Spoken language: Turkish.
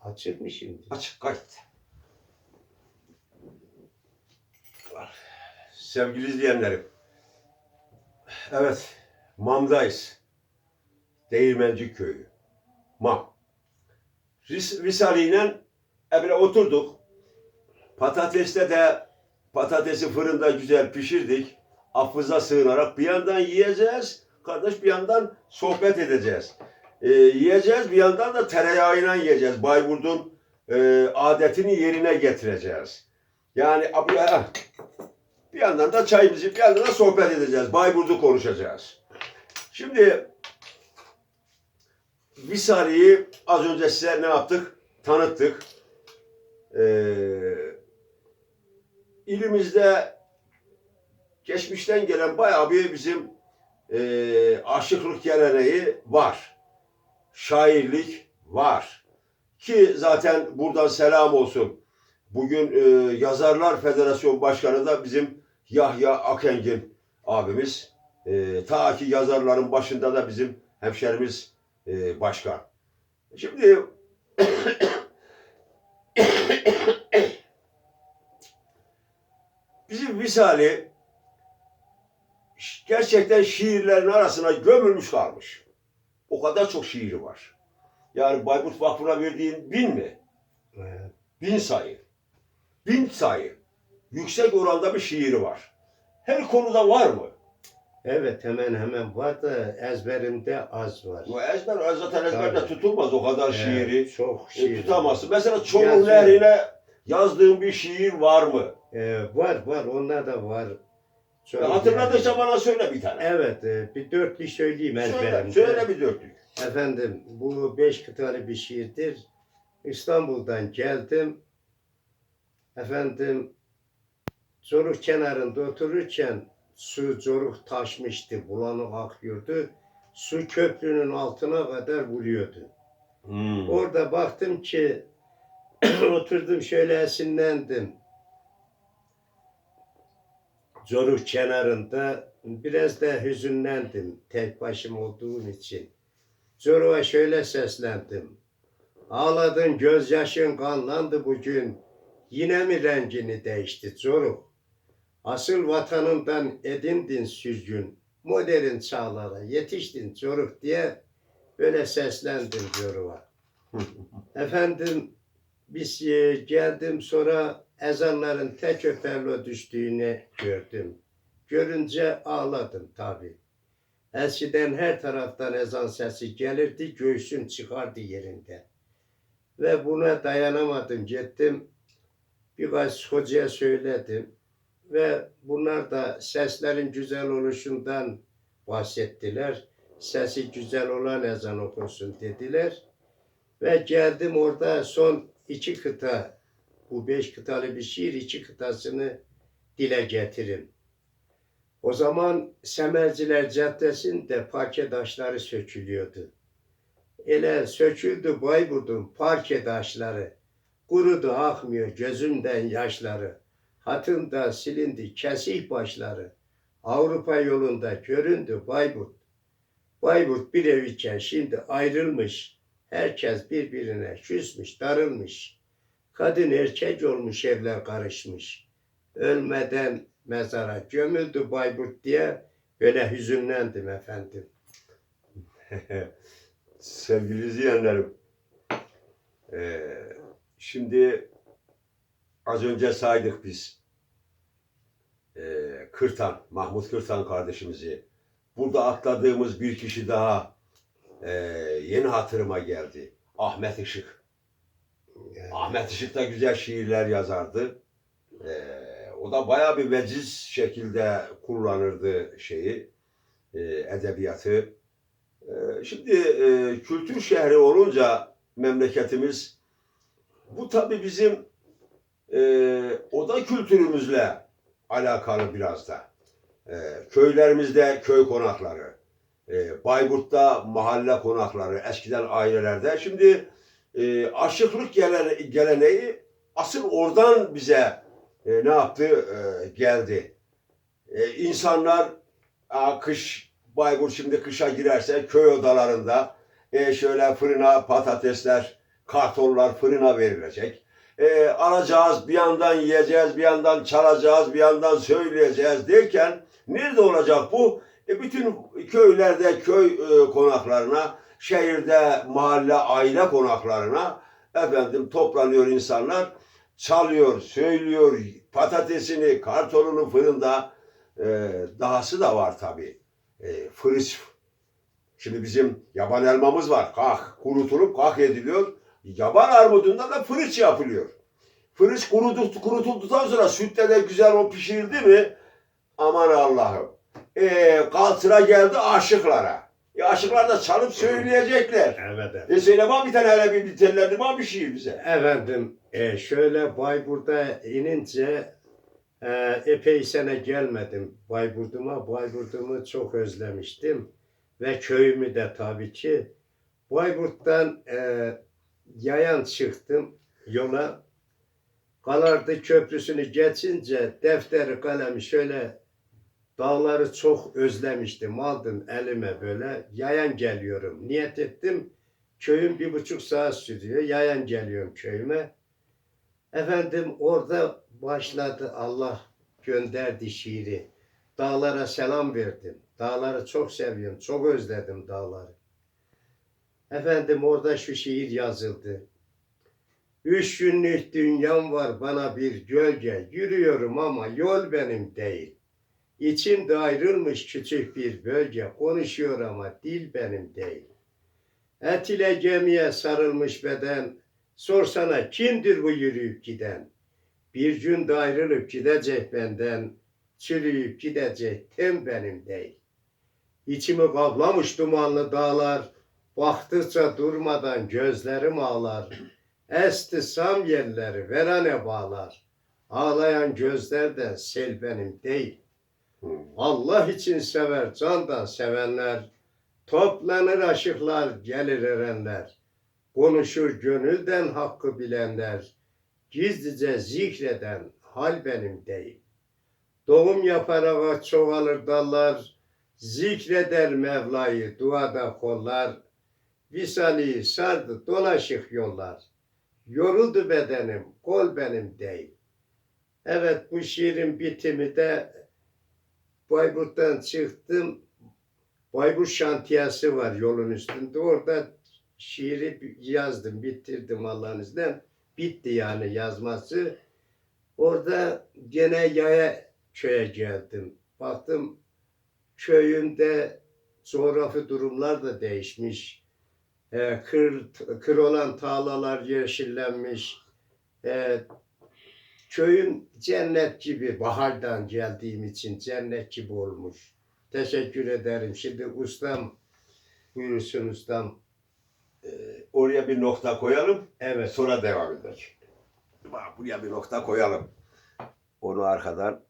Açık mı şimdi? Açık kayıt. Sevgili izleyenlerim. Evet. Mam'dayız. Değirmenci köyü. Mam. Ris Risale ile evine oturduk. Patateste de patatesi fırında güzel pişirdik. Affıza sığınarak bir yandan yiyeceğiz. Kardeş bir yandan sohbet edeceğiz. Ee, yiyeceğiz bir yandan da tereyağıyla yiyeceğiz. Bayburt'un e, adetini yerine getireceğiz. Yani bir yandan da çayımızı bir yandan da sohbet edeceğiz. Bayburt'u konuşacağız. Şimdi Visari'yi az önce size ne yaptık? Tanıttık. Ee, ilimizde geçmişten gelen bayağı bir bizim e, aşıklık geleneği var. Şairlik var. Ki zaten buradan selam olsun. Bugün e, Yazarlar Federasyon Başkanı da bizim Yahya Akengin abimiz. E, ta ki yazarların başında da bizim hemşerimiz e, başkan. Şimdi bizim Visali gerçekten şiirlerin arasına gömülmüş kalmış. O kadar çok şiiri var. Yani Bayburt Vakfı'na verdiğin bin mi? Evet. Bin sayı. Bin sayı. Yüksek oranda bir şiiri var. Her konuda var mı? Evet hemen hemen var da ezberimde az var. Bu ezber, zaten ezberde Tabii. tutulmaz o kadar şiiri. Çok E, şiir. tutamazsın. Mesela Çorum Yazıyor. Nehri'ne yazdığın bir şiir var mı? Ee, var var onlar da var. Çok E, hatırladıysa yani. bana söyle bir tane. Evet e, bir dörtlü söyleyeyim söyle, ezberimde. söyle bir dörtlük. Efendim bu beş kıtalı bir şiirdir. İstanbul'dan geldim. Efendim Zoruk kenarında otururken su zoruk taşmıştı, bulanık akıyordu. Su köprünün altına kadar vuruyordu. Hmm. Orada baktım ki oturdum şöyle esinlendim. Zoruk kenarında biraz da hüzünlendim tek başım olduğum için. Zoruk'a şöyle seslendim. Ağladın gözyaşın kanlandı bugün. Yine mi rengini değişti Zoruk? Asıl vatanından edindin süzgün. Modern çağlara yetiştin Zoruk diye böyle seslendim Zoruk'a. Efendim biz e, geldim sonra ezanların tek öperle düştüğünü gördüm. Görünce ağladım tabi. Eskiden her taraftan ezan sesi gelirdi, göğsüm çıkardı yerinde. Ve buna dayanamadım, gittim. Birkaç hocaya söyledim. Ve bunlar da seslerin güzel oluşundan bahsettiler. Sesi güzel olan ezan okunsun dediler. Ve geldim orada son iki kıta, bu beş kıtalı bir şiir iki kıtasını dile getirin. O zaman Semerciler Caddesi'nde parke taşları sökülüyordu. Ele söküldü Bayburt'un parke taşları. Kurudu akmıyor gözümden yaşları. Hatında silindi kesik başları. Avrupa yolunda göründü Bayburt. Bayburt bir ev iken şimdi ayrılmış. Herkes birbirine küsmüş, darılmış. Kadın erkek olmuş evler karışmış. Ölmeden mezara gömüldü Bayburt diye böyle hüzünlendim efendim. Sevgili izleyenlerim, eee, şimdi az önce saydık biz eee, Kırtan, Mahmut Kırtan kardeşimizi. Burada atladığımız bir kişi daha eee, yeni hatırıma geldi. Ahmet Işık. Ahmet Işık da güzel şiirler yazardı. Eee, o da bayağı bir veciz şekilde kullanırdı şeyi, eee, edebiyatı. Eee, şimdi eee, kültür şehri olunca memleketimiz, bu tabii bizim eee oda kültürümüzle alakalı biraz da. Eee, köylerimizde köy konakları, eee, Bayburt'ta mahalle konakları, eskiden ailelerde. Şimdi eee aşıklık gele- geleneği asıl oradan bize eee, ne yaptı? Eee, geldi. Eee insanlar aa, kış Bayburt şimdi kışa girerse köy odalarında e, şöyle fırına patatesler kartonlar fırına verilecek. E, alacağız, bir yandan yiyeceğiz, bir yandan çalacağız, bir yandan söyleyeceğiz derken nerede olacak bu? E, bütün köylerde köy e, konaklarına, şehirde mahalle aile konaklarına efendim toplanıyor insanlar, çalıyor, söylüyor, patatesini, kartonunu fırında e, dahası da var tabii. E, fırış. Şimdi bizim yaban elmamız var. Kah, kurutulup kah ediliyor. Yaban armudunda da fırış yapılıyor. Fırış kurudu, kurutulduktan sonra sütle de güzel o pişirildi mi aman Allah'ım. E, kaltıra geldi aşıklara. E, aşıklar da çalıp söyleyecekler. Evet efendim. E söyle bana bir tane hele bir tellendir bana bir şey bize. Efendim e, şöyle Bayburt'a inince e, epey sene gelmedim Bayburt'uma. Bayburt'umu çok özlemiştim. Ve köyümü de tabii ki. Bayburt'tan e, yayan çıktım yola. Kalardı Köprüsü'nü geçince defteri kalemi şöyle dağları çok özlemiştim. Aldım elime böyle yayan geliyorum. Niyet ettim Köyüm bir buçuk saat sürüyor. Yayan geliyorum köyüme. Efendim orada başladı Allah gönderdi şiiri. Dağlara selam verdim. Dağları çok seviyorum. Çok özledim dağları. Efendim orada şu şiir yazıldı. Üç günlük dünyam var bana bir gölge. Yürüyorum ama yol benim değil. İçimde ayrılmış küçük bir bölge. Konuşuyor ama dil benim değil. Et ile gemiye sarılmış beden, sorsana kimdir bu yürüyüp giden? Bir gün de ayrılıp gidecek benden, çürüyüp gidecek tem benim değil. İçimi kaplamış dumanlı dağlar, baktıkça durmadan gözlerim ağlar. Esti sam yerleri verane bağlar, ağlayan gözlerden sel benim değil. Allah için sever candan sevenler, Toplanır aşıklar, gelir erenler. Konuşur gönülden hakkı bilenler. Gizlice zikreden hal benim değil. Doğum yapar ağaç çoğalır dallar. Zikreder Mevla'yı duada kollar. Visali sardı dolaşık yollar. Yoruldu bedenim, kol benim değil. Evet bu şiirin bitimi de Bayburt'tan çıktım. Bayburt şantiyası var yolun üstünde. Orada şiiri yazdım, bitirdim Allah'ın izniyle. Bitti yani yazması. Orada gene yaya köye geldim. Baktım köyünde coğrafi durumlar da değişmiş. Ee, kır, kır olan tarlalar yeşillenmiş. Ee, köyüm cennet gibi, bahardan geldiğim için cennet gibi olmuş. Teşekkür ederim. Şimdi ustam, buyursun ustam. E, oraya bir nokta koyalım. Evet. Sonra devam edelim. Bak buraya bir nokta koyalım. Onu arkadan